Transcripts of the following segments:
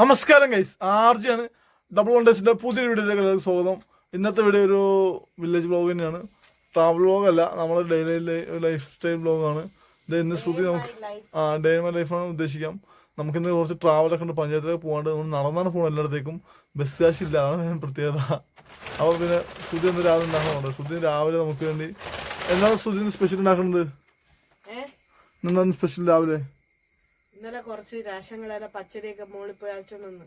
നമസ്കാരം ഗൈസ് ആർജിയാണ് double one ഡേസിന്റെ പുതിയൊരു വീഡിയോയിലേക്ക് എല്ലാവർക്കും സ്വാഗതം. ഇന്നത്തെ വീഡിയോ ഒരു വില്ലേജ് ബ്ലോഗ് തന്നെയാണ്. ട്രാവൽ ബ്ലോഗ് അല്ല നമ്മുടെ ഡെയിലി ലൈഫ് സ്റ്റൈൽ ബ്ലോഗാണ് ഇത് ഇന്ന് ശ്രുതി നമുക്ക് ആ ഡേ മൈ ലൈഫാണ് ഉദ്ദേശിക്കാം. നമുക്ക് ഇന്ന് കുറച്ച് ട്രാവലൊക്കെ ഉണ്ട്. പഞ്ചായത്തിലേക്ക് പോകാണ്ട് നമ്മൾ നടന്നാണ് പോകുന്നത് എല്ലായിടത്തേക്കും. ബസ് കാശ് ഇല്ല അതാണ് ഞാൻ പ്രത്യേകത. അപ്പോൾ പിന്നെ ശ്രുതി ഒന്ന് രാവിലെ ഉണ്ടാക്കുന്നുണ്ട് ശ്രുതി രാവിലെ നമുക്ക് വേണ്ടി എന്താണ് ശ്രുതി സ്പെഷ്യൽ ഉണ്ടാക്കുന്നത് എന്താണ് സ്പെഷ്യൽ രാവിലെ? ഇന്നലെ കുറച്ച് രാശങ്ങളെല്ലാം പച്ചരിയൊക്കെ മുകളിൽ പോയി അരച്ചോണ്ട്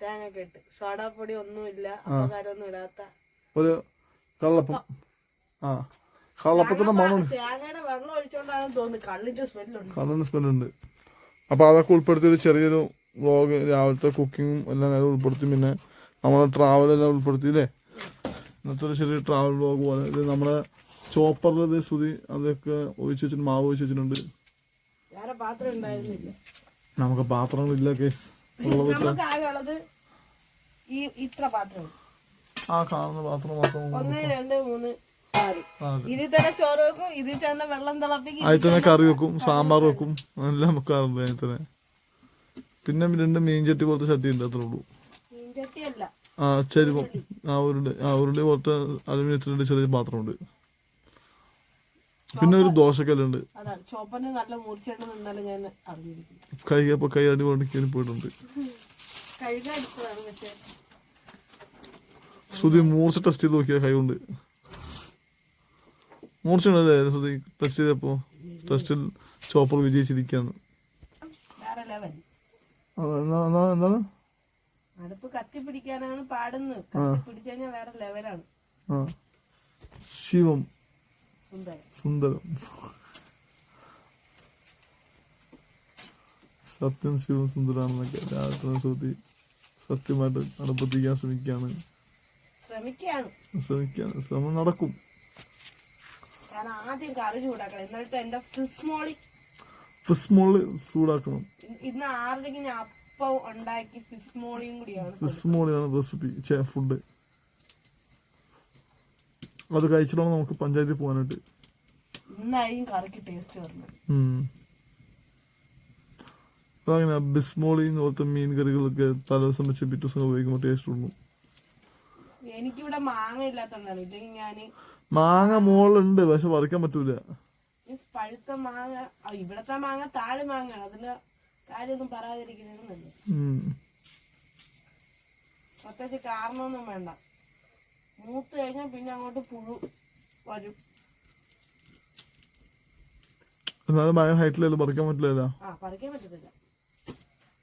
തേങ്ങ കേട്ട് സോഡാപ്പൊടി ഒന്നുമില്ല അപ്പക്കാരൊന്നും ഇടാത്ത. ഒരു കള്ളപ്പം. ആ. കള്ളപ്പത്തിന്റെ മണം തേങ്ങയുടെ വെള്ളം ഒഴിച്ചോണ്ടാണെന്ന് തോന്നുന്നു. കള്ളിന്റെ സ്മെല്ലുണ്ട്. കള്ളന്റെ സ്മെല്ലുണ്ട്. അപ്പോൾ അതൊക്കെ ഉൾപ്പെടുത്തി ഒരു ചെറിയൊരു വ്ളോഗ് രാവിലത്തെ കുക്കിങ്ങും എല്ലാം ഉൾപ്പെടുത്തി. പിന്നെ നമ്മളെ ട്രാവൽ എല്ലാം ഉൾപ്പെടുത്തിയില്ലേ ഇന്നത്തെ ഒരു ചെറിയ ട്രാവൽ വ്ളോഗ് പോലെ. ഇത് നമ്മുടെ ചോപ്പറിൽ ഇത് ശ്രുതി അതൊക്കെ ഒഴിച്ച് വെച്ചിട്ട് മാവ് ഒഴിച്ച് വെച്ചിട്ടുണ്ട്. വേറെ പാത്രം ഉണ്ടായിരുന്നില്ല. നമുക്ക് പാത്രങ്ങളില്ല കേസ് ഉള്ളത് നമുക്ക് ആകെ ഉള്ളത് ഈ ഇത്ര പാത്രം. ആ കാണുന്ന പാത്രം മാത്രം ഒന്ന് രണ്ട് മൂന്ന് ഇതിൽ തന്നെ ചോറ് വെക്കും ഇതിൽ തന്നെ വെള്ളം തിളപ്പിക്കും അതിൽ തന്നെ കറി വെക്കും സാമ്പാർ വെക്കും എല്ലാം വെക്കാറുണ്ട് അതിൽ തന്നെ. പിന്നെ രണ്ട് മീൻചട്ടി പോലത്തെ ചട്ടി ഉണ്ട് അത്രേ ഉള്ളൂ. ആ ചരിവം. ആ ഉരുണ്ട്. ആ ഉരുണ്ട് പോലത്തെ അലുമിനിയത്തിന്റെ ചെറിയ പാത്രമുണ്ട്. പിന്നെ ഒരു ദോശക്കല്ലുണ്ട്. അതാണ് ചോപ്പന് നല്ല ഞാൻ കൈ അപ്പൊ കൈ അടി പൊടിക്കാൻ പോയിട്ടുണ്ട്. ശ്രുതി മൂർച്ച ടെസ്റ്റ് ചെയ്ത് നോക്കിയ കൈ കൊണ്ട് മൂർച്ച ഉണ്ടല്ലേ ടെസ്റ്റ് ചെയ്തപ്പോ ടെസ്റ്റിൽ ചോപ്പർ വിജയിച്ചിരിക്കുകയാണ്. എന്താണ് എന്താണ് എന്താണ്? അടുപ്പ് കത്തി പിടിക്കാനാണ് പാടുന്നത്. കത്തി പിടിച്ചു കഴിഞ്ഞാൽ വേറെ ലെവലാണ് ശിവം. സുന്ദരം. സത്യം ശിവം സുന്ദരാണെന്നൊക്കെ രാത്രി ശ്രുതി സത്യമായിട്ട് നടപ്പത്തിക്കാൻ ശ്രമിക്കുകയാണ്. ശ്രമിക്കുകയാണ്. ശ്രമിക്കുകയാണ്. ശ്രമം നടക്കും. ആദ്യം കറി ചൂടാക്കണം. എന്നിട്ട് എന്റെ ഫിസ്മോളി ഫിസ്മോൾ ചൂടാക്കണം. ഇന്ന് ആറിലേക്ക് ഞാൻ അപ്പം ഉണ്ടാക്കി ഫിസ്മോളിയും കൂടിയാണ് ഫിസ്മോളിയാണ് റെസിപ്പി ഫുഡ് അത് കഴിച്ചിട്ടാണ് നമുക്ക് പഞ്ചായത്തിൽ പോകാനായിട്ട്. ഇന്നായിരിക്കും കറിക്ക് ടേസ്റ്റ് വരുന്നത്. ഉം. അതങ്ങനെ ബിസ്മോളി പോലത്തെ മീൻ കറികളൊക്കെ തലേദിവസം വെച്ച് പിറ്റേ ദിവസം ഉപയോഗിക്കുമ്പോൾ ടേസ്റ്റ് ഉള്ളൂ എനിക്കിവിടെ മാങ്ങ ഇല്ലാത്തോണ്ടാണ് ഇല്ലെങ്കിൽ ഞാൻ മാങ്ങ മുകളിലുണ്ട് പക്ഷെ പറിക്കാൻ പറ്റൂല. പഴുത്ത മാങ്ങ ഇവിടത്തെ മാങ്ങ താഴെ മാങ്ങയാണ്. അതിൽ കാര്യമൊന്നും പറയാതിരിക്കുന്നത് നല്ലത് ഉം. പ്രത്യേകിച്ച് കാരണമൊന്നും വേണ്ട. മൂത്ത് കഴിഞ്ഞാൽ പിന്നെ അങ്ങോട്ട് പുഴു വരും. എന്നാലും ഭയം ഹൈറ്റിലല്ലോ പറിക്കാൻ പറ്റില്ലല്ലോ. ആ പറിക്കാൻ പറ്റത്തില്ല.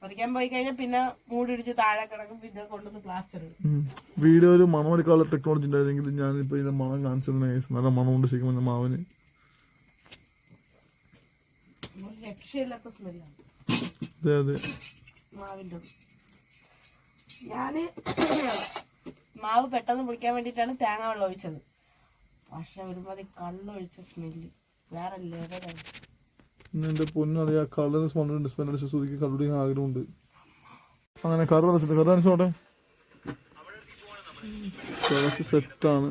പറിക്കാൻ പോയി കഴിഞ്ഞാൽ പിന്നെ മൂടിടിച്ച് താഴെ കിടക്കും പിന്നെ കൊണ്ടുവന്ന് പ്ലാസ്റ്റർ ഇടും. വീഡിയോയിൽ മണമെടുക്കാനുള്ള ടെക്നോളജി ഉണ്ടായിരുന്നെങ്കിൽ ഞാനിപ്പോൾ ഇതിന്റെ മണം കാണിച്ചിരുന്ന നല്ല നല്ല കൊണ്ട് ശരിക്കും മാവിന്. ഒരു രക്ഷയില്ലാത്ത സ്മെല്ലാണ് അതെ അതെ. മാവിന്റെ ഞാൻ മാവ് പെട്ടെന്ന് പൊളിക്കാൻ വേണ്ടിയിട്ടാണ് തേങ്ങ വെള്ളം ഒഴിച്ചത്. പക്ഷെ ഒരുമാതിരി കള്ളൊഴിച്ച സ്മെല്ല് വേറെ ലെവലാണ് പിന്നെ പൊന്നും പൊന്നറിയാ കളറിന് സ്മെല്ലുണ്ട് സ്മെല്ല് അടിച്ച് സുതിക്ക് കള്ളുടി ആഗ്രഹമുണ്ട്. അങ്ങനെ കറ അടച്ചിട്ട് കറ അടിച്ചോട്ടെ തിളച്ച് സെറ്റാണ്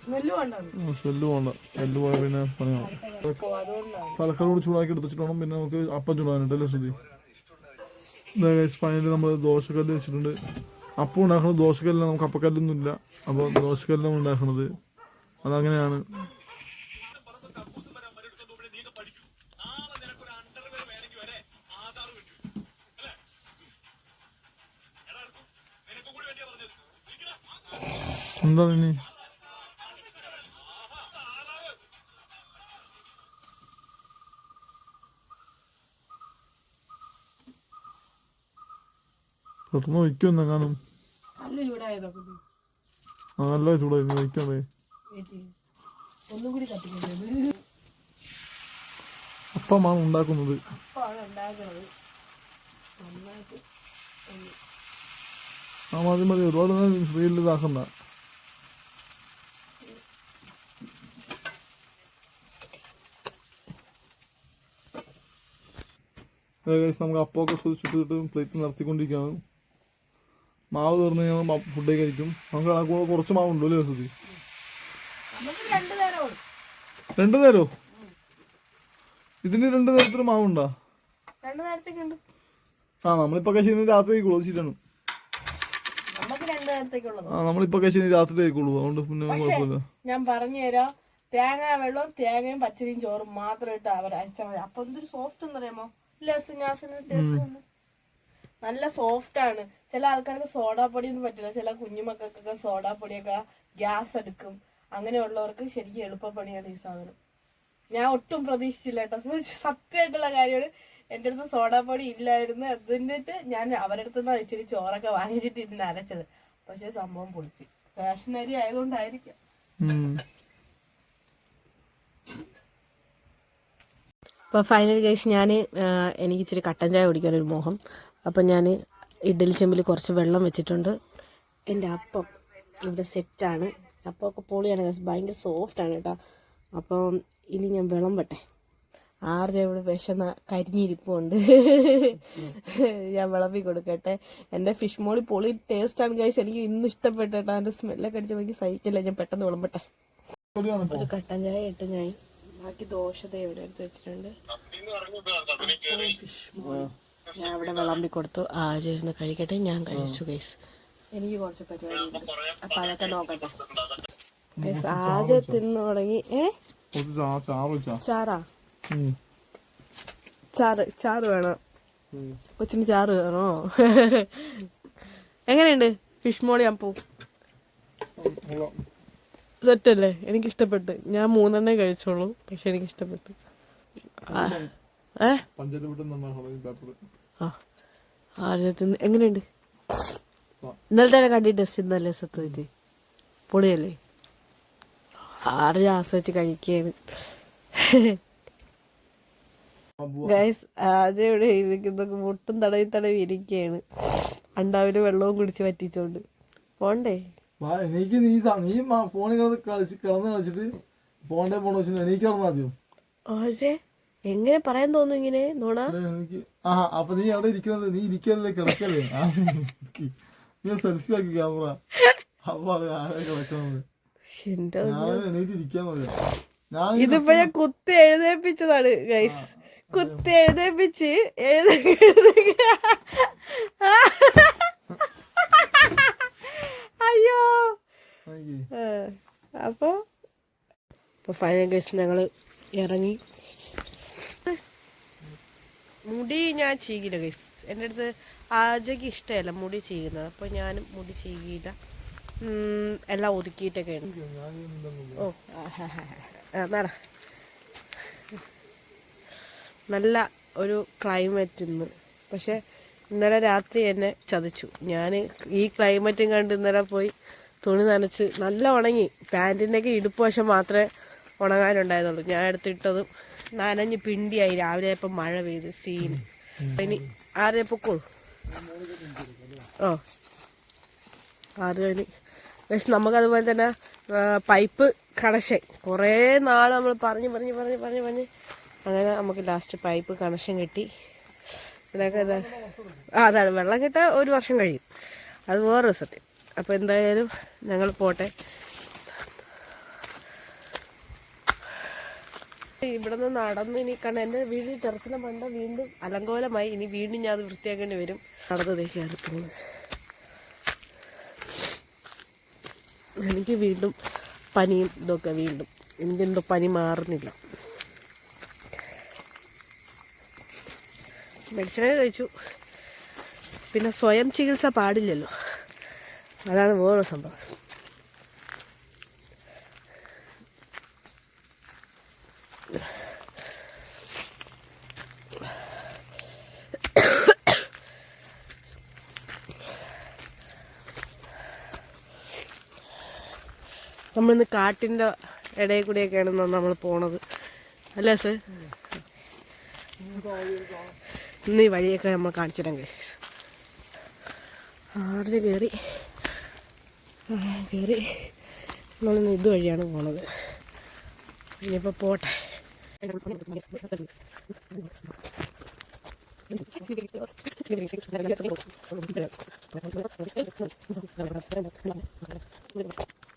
സ്മെല്ല് വേണ്ടത് സ്മെല്ല് വേണ്ട. സ്മെല്ല് പോയാൽ പിന്നെ പണിയാവും. തലക്കറോട് ചൂടാക്കി എടുത്തിട്ട് വേണം. പിന്നെ നമുക്ക് അപ്പം ചൂടാനായിട്ട് അല്ലേ ശ്രുതി? ഫൈനലി നമ്മൾ ദോശക്കല്ല് വെച്ചിട്ടുണ്ട്. അപ്പം ഉണ്ടാക്കുന്നത് ദോശക്കല്ലാണ് നമുക്ക് അപ്പക്കല്ലൊന്നും ഇല്ല അപ്പോൾ ദോശക്കല്ലാണ് ഉണ്ടാക്കുന്നത് അതങ്ങനെയാണ്. എന്താണ് ഇനി പെട്ടെന്ന് വയ്ക്കും എങ്ങാനും നല്ല ചൂടായതൊക്കെ ആ നല്ല ചൂടായിരുന്നു വയ്ക്കണ്ടേ ഒന്നും കൂടി കത്തിക്കുന്നത് അപ്പമാണ് ഉണ്ടാക്കുന്നത്. ആ മതി മതി. ഒരുപാട് റീലിൽ ഇതാക്കണ്ട guys, നമുക്ക് അപ്പമൊക്കെ സുതിച്ചിട്ട് പ്ലേറ്റ് നിർത്തിക്കൊണ്ടിരിക്കുകയാണ്. മാവ് തീർന്നു കഴിഞ്ഞാൽ ഫുഡ് കഴിക്കും. നമുക്ക് കൂടെ കുറച്ച് മാവുണ്ടോ അല്ലേ ശ്രുതി രണ്ടു നേരോ ഇതിന് രണ്ടു നേരത്തിന് മാവുണ്ടാ ആ നമ്മളിപ്പോ കഴിച്ചു രാത്രി കഴിക്കുള്ളൂ നേരത്തേക്കുള്ളത് ആ നമ്മളിപ്പോ കഴിച്ചു രാത്രി കഴിക്കുള്ളൂ അതുകൊണ്ട് പിന്നെ കുഴപ്പമില്ല. ഞാൻ പറഞ്ഞു തരാം തേങ്ങ വെള്ളവും തേങ്ങയും പച്ചരിയും ചോറും മാത്രം ഇട്ട് അവർ അയച്ചാൽ മതി. അപ്പൊ എന്തൊരു സോഫ്റ്റ് എന്ന് നല്ല സോഫ്റ്റ് ആണ്. ചില ആൾക്കാർക്ക് സോഡാപ്പൊടി ഒന്നും പറ്റില്ല. ചില കുഞ്ഞുമക്കൾക്കൊക്കെ സോഡാപ്പൊടിയൊക്കെ ഗ്യാസ് എടുക്കും. അങ്ങനെയുള്ളവർക്ക് ശരിക്കും എളുപ്പപ്പണിയാണ് ഈ സാധനം. ഞാൻ ഒട്ടും പ്രതീക്ഷിച്ചില്ല കേട്ടോ. സത്യമായിട്ടുള്ള കാര്യമാണ്. എന്റെ അടുത്ത് സോഡാപ്പൊടി ഇല്ലായിരുന്നു. എന്നിട്ട് ഞാൻ അവരുടെ അടുത്ത് നിന്ന് ഇച്ചിരി ചോറൊക്കെ വാങ്ങിച്ചിട്ട് ഇരുന്ന് അരച്ചത്. പക്ഷെ സംഭവം പൊളിച്ച്. ഫാഷനറി ആയതുകൊണ്ടായിരിക്കാം. അപ്പോൾ ഫൈനൽ കേസ് ഞാൻ എനിക്ക് ഇച്ചിരി കട്ടൻ ചായ കുടിക്കാനൊരു മോഹം. അപ്പം ഞാൻ ഇഡ്ഡലി ചെമ്പിൽ കുറച്ച് വെള്ളം വെച്ചിട്ടുണ്ട്. എന്റെ അപ്പം ഇവിടെ സെറ്റാണ് അപ്പമൊക്കെ പൊളിയാണ് ഗൈസ് ഭയങ്കര സോഫ്റ്റാണ് കേട്ടോ. അപ്പം ഇനി ഞാൻ വിളമ്പട്ടെ. ആർജെ ഇവിടെ വിശന്ന കരിഞ്ഞിരിപ്പുണ്ട്. ഞാൻ വിളമ്പി കൊടുക്കട്ടെ. എന്റെ ഫിഷ് മോളി പൊളി ടേസ്റ്റാണ് ഗൈസ് എനിക്ക് ഇന്ന് ഇഷ്ടപ്പെട്ടു എന്റെ സ്മെല്ലൊക്കെ അടിച്ച് എനിക്ക് സഹിക്കില്ല? ഞാൻ പെട്ടെന്ന് വിളമ്പട്ടെ. ഒരു കട്ടൻ ചായ ഇട്ട് ഞാൻ ബാക്കി ദോശ ദേ ഇവിടെ എടുത്ത് വെച്ചിട്ടുണ്ട്. ഞാൻ ഇവിടെ വിളമ്പി കൊടുത്തു. ആരും ഇരുന്ന് കഴിക്കട്ടെ? ഞാൻ കഴിച്ചു ഗൈസ് എനിക്ക് കുറച്ച് പരിപാടി അപ്പൊ അതൊക്കെ നോക്കട്ടെ. ഗൈസ് ആദ്യം തിന്നു തുടങ്ങി. ഏ? ചാറ് ചാറാ. ചാറ് വേണോ. കൊച്ചിന് ചാറ് വേണോ? എങ്ങനെയുണ്ട്? ഫിഷ് മോളി അപ്പോ. സെറ്റല്ലേ എനിക്ക് ഇഷ്ടപ്പെട്ടു ഞാൻ മൂന്നെണ്ണേ കഴിച്ചോളൂ. പക്ഷെ എനിക്ക് ആദ്യത്തിന് എങ്ങനെയുണ്ട്? ഇന്നലത്തെ കണ്ടിട്ട് ടെസ്റ്റ് ഇന്നല്ലേ സത്യമായിട്ട് പൊളിയല്ലേ? ആറ് ആസ്വദിച്ച് കഴിക്കുകയാണ് ഗൈസ് ആദ്യം ഇവിടെ ഇരിക്കുന്ന. മുട്ടും തടവി തടവി ഇരിക്കുകയാണ്. അണ്ടാവിന് വെള്ളവും കുടിച്ച് പറ്റിച്ചോണ്ട് പോണ്ടേ? എനിക്ക് നീ നീ ഫോണിൽ കിടന്ന് കളിച്ച് കിടന്ന് കളിച്ചിട്ട് പോണ്ടേ പോണ വെച്ചിട്ട് എനിക്ക് കിടന്ന് ആദ്യം പക്ഷേ എങ്ങനെ പറയാൻ തോന്നുന്നു ഇങ്ങനെ നോണ? എനിക്ക് ആ അപ്പൊ നീ അവിടെ ഇരിക്കുന്നത് നീ ഇരിക്കല്ലേ കിടക്കല്ലേ. നീ സെൽഫി ആക്കി ക്യാമറ അപ്പൊ ആരെ കിടക്കുന്നത്. ഞാൻ ഞാൻ ഇതിപ്പോ ഞാൻ കുത്തി എഴുതേപ്പിച്ചതാണ് ഗൈസ് കുത്തി എഴുതേപ്പിച്ച് എഴുതി അയ്യോ. എനിക്ക് ആ, അപ്പൊ ഇപ്പൊ ഫൈനൽ കേസ് ഞങ്ങൾ ഇറങ്ങി. മുടി ഞാൻ ചെയ്യില്ല ഗൈസ് എന്റെ അടുത്ത് ആജയ്ക്ക് ഇഷ്ടമല്ല മുടി ചെയ്യുന്നത് അപ്പോൾ ഞാനും മുടി ചെയ്യില്ല എല്ലാം ഒതുക്കിയിട്ടൊക്കെ ഉണ്ട് ഓ നട നല്ല ഒരു ക്ലൈമറ്റ് ഇന്ന്. പക്ഷെ ഇന്നലെ രാത്രി എന്നെ ചതിച്ചു. ഞാൻ ഈ ക്ലൈമറ്റും കണ്ട് ഇന്നലെ പോയി തുണി നനച്ച് നല്ല ഉണങ്ങി. പാന്റിന്റെയൊക്കെ ഇടുപ്പ് വശം മാത്രമേ ഉണങ്ങാനുണ്ടായിരുന്നുള്ളൂ. ഞാൻ എടുത്തിട്ടതും നനഞ്ഞ് പിണ്ടിയായി. രാവിലെ ഇപ്പം മഴ പെയ്ത് സീൻ ഇനി ആരെ പൊക്കോളൂ? ഓ ആറ് മണി പക്ഷെ നമുക്കതുപോലെ തന്നെ പൈപ്പ് കണക്ഷൻ കുറേ നാൾ നമ്മൾ പറഞ്ഞ് പറഞ്ഞ് പറഞ്ഞ് പറഞ്ഞ് പറഞ്ഞ് അങ്ങനെ നമുക്ക് ലാസ്റ്റ് പൈപ്പ് കണക്ഷൻ കിട്ടി. ഇവിടെയൊക്കെ ഇതാ. ആ അതാണ്. വെള്ളം കിട്ടാൻ ഒരു വർഷം കഴിയും. അത് വേറൊരു സത്യം. അപ്പോൾ എന്തായാലും ഞങ്ങൾ പോട്ടെ. ഇവിടെ നിന്ന് നടന്ന് ഇനി കാരണം എന്റെ വീട് ടെറസിലെ മണ്ട വീണ്ടും അലങ്കോലമായി. ഇനി വീണ്ടും ഞാൻ അത് വൃത്തിയാക്കേണ്ടി വരും. നടന്ന് ദേശീയാണ് എനിക്ക് വീണ്ടും പനിയും ഇതൊക്കെ വീണ്ടും. എനിക്കെന്തോ പനി മാറുന്നില്ല. മെഡിസിനൊക്കെ കഴിച്ചു. പിന്നെ സ്വയം ചികിത്സ പാടില്ലല്ലോ. അതാണ് വേറൊരു സംഭവം. നമ്മളിന്ന് കാട്ടിന്റെ ഇടയിൽ കൂടെയൊക്കെയാണ് നമ്മൾ പോണത്. അല്ലേ സർ? ഇന്ന് ഈ വഴിയൊക്കെ നമ്മൾ കാണിച്ചിട്ടുണ്ട് ആടിൽ കയറി. കയറി. നമ്മളിന്ന് ഇതുവഴിയാണ് പോണത്. ഇനിയിപ്പോൾ പോട്ടെ. Thank.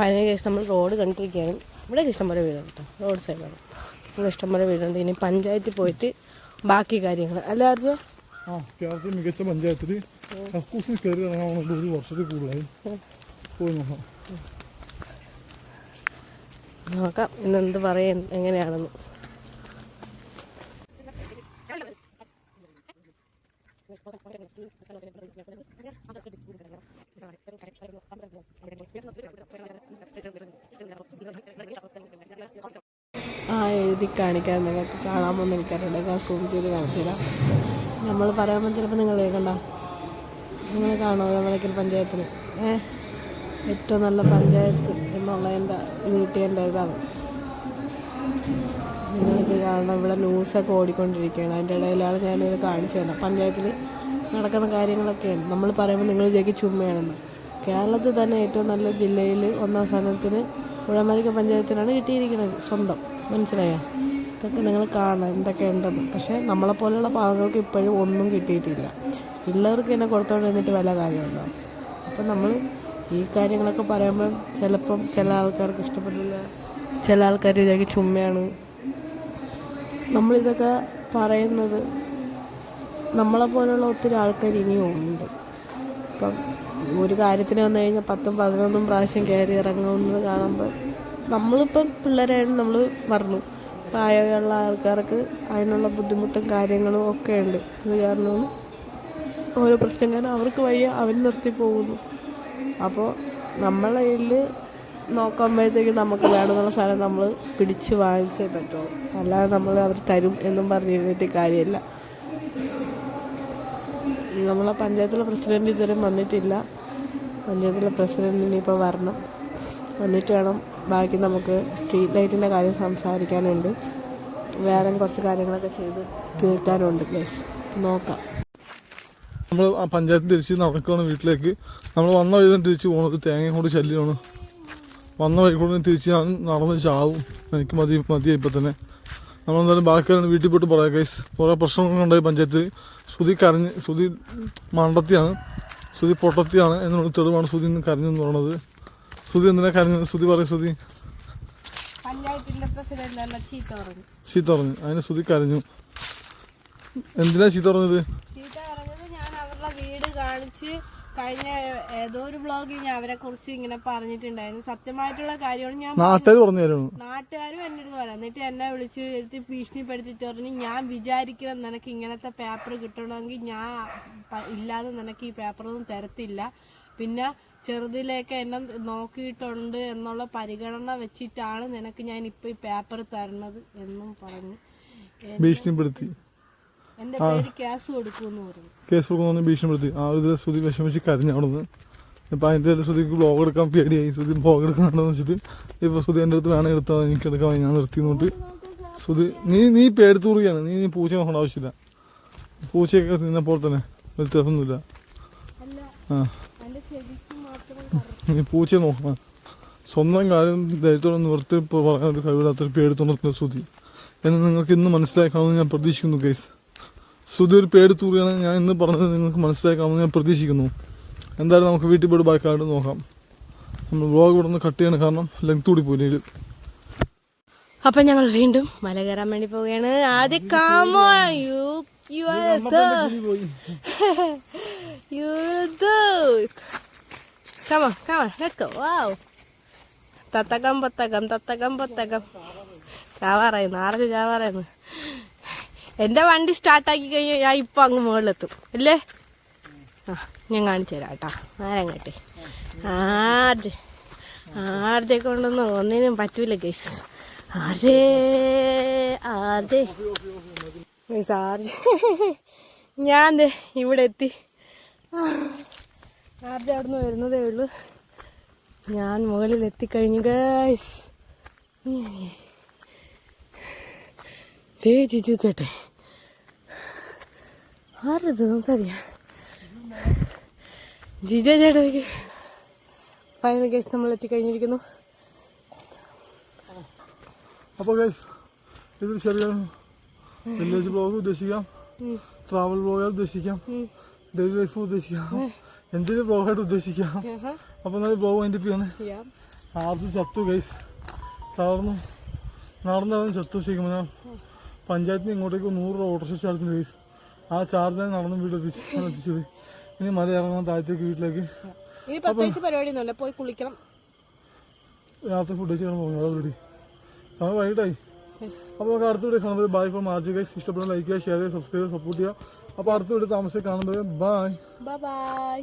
ഫൈനൽ കേസ് നമ്മൾ റോഡ് കണ്ടിരിക്കുകയാണ് ഇവിടെ ഇഷ്ടംപോലെ വീടുണ്ട് കേട്ടോ റോഡ് സൈഡാണ് ഇവിടെ ഇഷ്ടംപോലെ വീടുണ്ട്. ഇനി പഞ്ചായത്തിൽ പോയിട്ട് ബാക്കി കാര്യങ്ങൾ. അല്ലാതെ ആ കേരളത്തിൽ മികച്ച പഞ്ചായത്തിൽ കക്കൂസിൽ കയറി ഇറങ്ങാവുന്നത് ഒരു വർഷത്തിൽ കൂടുതലായി. പോയി നോക്കാം. നോക്കാം. ഇന്ന് എന്ത് പറയാൻ എങ്ങനെയാണെന്ന്. ആ എഴുതി കാണിക്കാൻ നിങ്ങൾക്ക് കാണാമെന്ന് എനിക്കറിയില്ല ഞാൻ സൂം ചെയ്ത് കാണിച്ചില്ല നമ്മൾ പറയുമ്പോൾ ചിലപ്പോൾ നിങ്ങൾ കേൾക്കണ്ട നിങ്ങൾ കാണുമോ ഇളമലക്കൽ പഞ്ചായത്തിന്. ഏ ഏറ്റവും നല്ല പഞ്ചായത്ത് എന്നുള്ളതിന്റെ ഇത് കിട്ടിയതിന്റെ ഇതാണ്. നിങ്ങൾക്ക് കാണണം ഇവിടെ ന്യൂസൊക്കെ ഓടിക്കൊണ്ടിരിക്കുകയാണ്. അതിന്റെ ഇടയിലാണ് ഞാനിത് കാണിച്ചു തരുന്നത്. പഞ്ചായത്തിൽ നടക്കുന്ന കാര്യങ്ങളൊക്കെയാണ്. നമ്മൾ പറയുമ്പോൾ നിങ്ങൾ വിചാരിക്കും ചുമ്മയാണെന്ന്. കേരളത്തിൽ തന്നെ ഏറ്റവും നല്ല ജില്ലയിൽ ഒന്നാം സ്ഥാനത്തിന് ഉഴമലിക്ക പഞ്ചായത്തിനാണ് കിട്ടിയിരിക്കുന്നത് സ്വന്തം. മനസ്സിലായോ? ഇതൊക്കെ നിങ്ങൾ കാണാം എന്തൊക്കെ ഉണ്ടെന്ന്. പക്ഷേ നമ്മളെപ്പോലെയുള്ള പാവങ്ങൾക്ക് ഇപ്പോഴും ഒന്നും കിട്ടിയിട്ടില്ല. ഉള്ളവർക്ക് തന്നെ കൊടുത്തോണ്ട് എന്നിട്ട് വല്ല കാര്യമുണ്ടോ? അപ്പം നമ്മൾ ഈ കാര്യങ്ങളൊക്കെ പറയുമ്പം ചിലപ്പം ചില ആൾക്കാർക്ക് ഇഷ്ടപ്പെടില്ല. ചില ആൾക്കാർ ഇതൊക്കെ ചുമ്മയാണ്. നമ്മളിതൊക്കെ പറയുന്നത് നമ്മളെ പോലുള്ള ഒത്തിരി ആൾക്കാർ ഇനിയും ഉണ്ട്. ഇപ്പം ഒരു കാര്യത്തിന് വന്നു കഴിഞ്ഞാൽ പത്തും പതിനൊന്നും പ്രാവശ്യം കയറി ഇറങ്ങുന്നത് കാണുമ്പോൾ നമ്മളിപ്പം പിള്ളേരായിട്ട് നമ്മൾ മറന്നു. പ്രായമുള്ള ആൾക്കാർക്ക് അതിനുള്ള ബുദ്ധിമുട്ടും കാര്യങ്ങളും ഒക്കെ ഉണ്ട്. അത് കാരണം ഓരോ പ്രശ്നം കാരണം അവർക്ക് വയ്യ അവർ നിർത്തി പോകുന്നു. അപ്പോൾ നമ്മളെ കയ്യിൽ നോക്കുമ്പോഴത്തേക്ക് നമുക്ക് വേണമെന്നുള്ള സാധനം നമ്മൾ പിടിച്ച് വാങ്ങിച്ചേ പറ്റുള്ളൂ അല്ലാതെ നമ്മൾ അവർ തരും എന്നും പറഞ്ഞിരുന്നിട്ട് കാര്യമില്ല. നമ്മളെ പഞ്ചായത്തിലെ പ്രസിഡന്റ് ഇതുവരെ വന്നിട്ടില്ല. പഞ്ചായത്തിലെ പ്രസിഡന്റ് ഇനിയിപ്പോൾ വരണം. വന്നിട്ട് വേണം ബാക്കി നമുക്ക് സ്ട്രീറ്റ് ലൈറ്റിന്റെ കാര്യം സംസാരിക്കാനുണ്ട്. വേറെ കുറച്ച് കാര്യങ്ങളൊക്കെ ചെയ്ത് തീർക്കാനുണ്ട് പ്ലേസ് നോക്കാം. നമ്മൾ ആ പഞ്ചായത്ത് തിരിച്ച് നടക്കുകയാണ് വീട്ടിലേക്ക്. നമ്മൾ വന്ന വഴി തന്നെ തിരിച്ച് പോകുന്നത് തേങ്ങ കൊണ്ട് ശല്യമാണ്. വന്ന വഴി കൂടെ തിരിച്ച് ഞാൻ നടന്ന് ചാവും. എനിക്ക് മതി മതിയായി ഇപ്പം തന്നെ. നമ്മളെന്തായാലും ബാക്കിയാണ് വീട്ടിൽ പോയിട്ട് പറയാം കൈസ് കുറേ പ്രശ്നങ്ങളുണ്ടായി പഞ്ചായത്ത് ശ്രുതി കരഞ്ഞ് ശ്രുതി മണ്ടത്തിയാണ്. ശ്രുതി പൊട്ടത്തിയാണ് എന്നുള്ള തെളിവാണ് ശ്രുതി ഇന്ന് കരഞ്ഞെന്ന് പറയുന്നത് ശ്രുതി എന്തിനാ കരഞ്ഞത്? ശ്രുതി പറയും ശ്രുതി. ചീത്ത പറഞ്ഞു. അതിന് ശ്രുതി കരഞ്ഞു. എന്തിനാ ചീത്ത പറഞ്ഞത്? പറഞ്ഞത് ഞാൻ അവരുടെ വീട് കാണിച്ച് കഴിഞ്ഞ ഏതോ ഒരു ബ്ലോഗിൽ ഞാൻ അവരെ കുറിച്ച് ഇങ്ങനെ പറഞ്ഞിട്ടുണ്ടായിരുന്നു. സത്യമായിട്ടുള്ള കാര്യമാണ് ഞാൻ നാട്ടുകാർ പറഞ്ഞു തരുന്നു നാട്ടുകാരും എന്റെ അടുത്ത് പറയാം. എന്നിട്ട് എന്നെ വിളിച്ച് എടുത്ത് ഭീഷണിപ്പെടുത്തിട്ട് പറഞ്ഞു ഞാൻ വിചാരിക്കണം നിനക്ക് ഇങ്ങനത്തെ പേപ്പർ കിട്ടണമെങ്കിൽ ഞാൻ ഇല്ലാതെ നിനക്ക് ഈ പേപ്പറൊന്നും തരത്തില്ല. പിന്നെ ചെറുതിലേക്ക് എന്നെ നോക്കിയിട്ടുണ്ട് എന്നുള്ള പരിഗണന വെച്ചിട്ടാണ് നിനക്ക് ഞാൻ ഇപ്പൊ ഈ പേപ്പർ തരണത് എന്നും പറഞ്ഞു. ഭീഷണിപ്പെടുത്തി. കേസ് കൊടുക്കുമെന്ന് ഭീഷണിപ്പെടുത്തി. ആ ഒരു ശ്രുതി വിഷമിച്ച് കരഞ്ഞു അവിടെ നിന്ന്. ഇപ്പം അതിന്റെ ഇടയിൽ ശ്രുതിക്ക് ബ്ലോഗ് എടുക്കാൻ പേടിയായി. ശ്രുതി ബ്ലോഗ് എടുക്കാണെന്ന് വെച്ചിട്ട് ഇപ്പോൾ ശ്രുതി എന്റെ അടുത്ത് വേണം എടുത്താൽ എനിക്ക് എടുക്കാൻ ഞാൻ നിർത്തി നോട്ട് ശ്രുതി നീ നീ പേടിത്തൂറുകയാണ് നീ നീ പൂച്ച നോക്കേണ്ട ആവശ്യമില്ല. പൂച്ചയൊക്കെ നിന്നപ്പോൾ തന്നെ. വ്യത്യാസമൊന്നുമില്ല ആ. നീ പൂച്ച നോക്കണം. സ്വന്തം കാര്യം ധൈര്യത്തോടെ നിവർത്തി പറയാൻ ഒരു കഴിവില്ലാത്തൊരു പേടിത്തോണ്ടിരിക്കുന്ന ശ്രുതി. എന്ന് നിങ്ങൾക്ക് ഇന്ന് മനസ്സിലാക്കാമെന്ന് ഞാൻ പ്രതീക്ഷിക്കുന്നു കേസ് ശ്രുതി ഒരു പേടി തൂറിയാണ്. ഞാൻ ഇന്ന് പറഞ്ഞത് നിങ്ങൾക്ക് മനസ്സിലാക്കാമെന്ന് ഞാൻ പ്രതീക്ഷിക്കുന്നു. എന്തായാലും നമുക്ക് വീട്ടിൽ പോയിട്ട് ബാക്കായിട്ട് നോക്കാം. നമ്മൾ വ്ളോഗ് ഇവിടെ നിന്ന് കട്ട് ചെയ്യണം. കാരണം ലെങ്ത് കൂടി പോയി അപ്പം ഞങ്ങൾ വീണ്ടും മല കയറാൻ വേണ്ടി പോവുകയാണ്. ആദ്യം come on you you you Come on, come on, let's go. Wow. തത്തകം പൊത്തകം തത്തകം പൊത്തകം. ചാവാറായിരുന്നു ആറര ചാവാറായിരുന്നു എന്റെ വണ്ടി സ്റ്റാർട്ടാക്കി കഴിഞ്ഞാൽ ഞാൻ ഇപ്പം അങ്ങ് മുകളിലെത്തും. അല്ലേ? ആ ഞാൻ കാണിച്ചു തരാം കേട്ടോ. ആരങ്ങട്ടെ ആർജെ. ആർജെ കൊണ്ടൊന്നും ഒന്നിനും പറ്റൂല guys RJ RJ. Guys RJ. ഞാൻ ഇവിടെ എത്തി. ആർജെ അവിടെ നിന്ന് വരുന്നതേ ഉള്ളൂ. ഞാൻ മുകളിൽ എത്തിക്കഴിഞ്ഞു ഗൈസ് ദേ ചിച്ചു ചേട്ടെ ആരത് നമുക്കറിയാം ജിജ ചേട്ടനിക്ക് ഫൈനൽ ഗൈസ് നമ്മൾ എത്തിക്കഴിഞ്ഞിരിക്കുന്നു. അപ്പോൾ ഗൈസ് ഇതൊരു ചെറിയ വില്ലേജ് ബ്ലോഗ് ഉദ്ദേശിക്കാം. ട്രാവൽ ബ്ലോഗ് ഉദ്ദേശിക്കാം. ഡെയിലി ലൈഫ് ഉദ്ദേശിക്കാം. എന്തൊരു ബ്ലോഗായിട്ട് ഉദ്ദേശിക്കാം? അപ്പോൾ നല്ല ബ്ലോഗ് അതിന്റെ ആണ് ആദ്യം ചത്തു ഗൈസ് സാറിന് നടന്നു നടന്ന് ചത്തു ശരിക്കും പഞ്ചായത്തിന് ഇങ്ങോട്ടേക്ക് നൂറ് രൂപ ഓട്ടോറിക്ഷ ചാർജിന് ഗൈസ് ആ ചാർജ് നടന്ന് വീട്ടിലെത്തിച്ചു എത്തിച്ചത് ഇനി മല ഇറങ്ങാൻ താഴത്തേക്ക് വീട്ടിലേക്ക്. ഇനി പ്രത്യേകിച്ച് പരിപാടിയൊന്നുമില്ല പോയി കുളിക്കണം. രാത്രി ഫുഡ് കഴിച്ച് കിടന്ന് പോകും അതോടി സമയം വൈകിട്ടായി. അപ്പോൾ നമുക്ക് അടുത്ത വീഡിയോ കാണുമ്പോൾ ബൈ ഫോർ മാർജി ഗൈസ് ഇഷ്ടപ്പെടുന്ന ലൈക്ക് ചെയ്യുക ഷെയർ ചെയ്യുക സബ്സ്ക്രൈബ് ചെയ്യുക സപ്പോർട്ട് ചെയ്യുക. അപ്പോൾ അടുത്ത വീഡിയോ താമസിച്ച് കാണുമ്പോൾ ബൈ ബൈ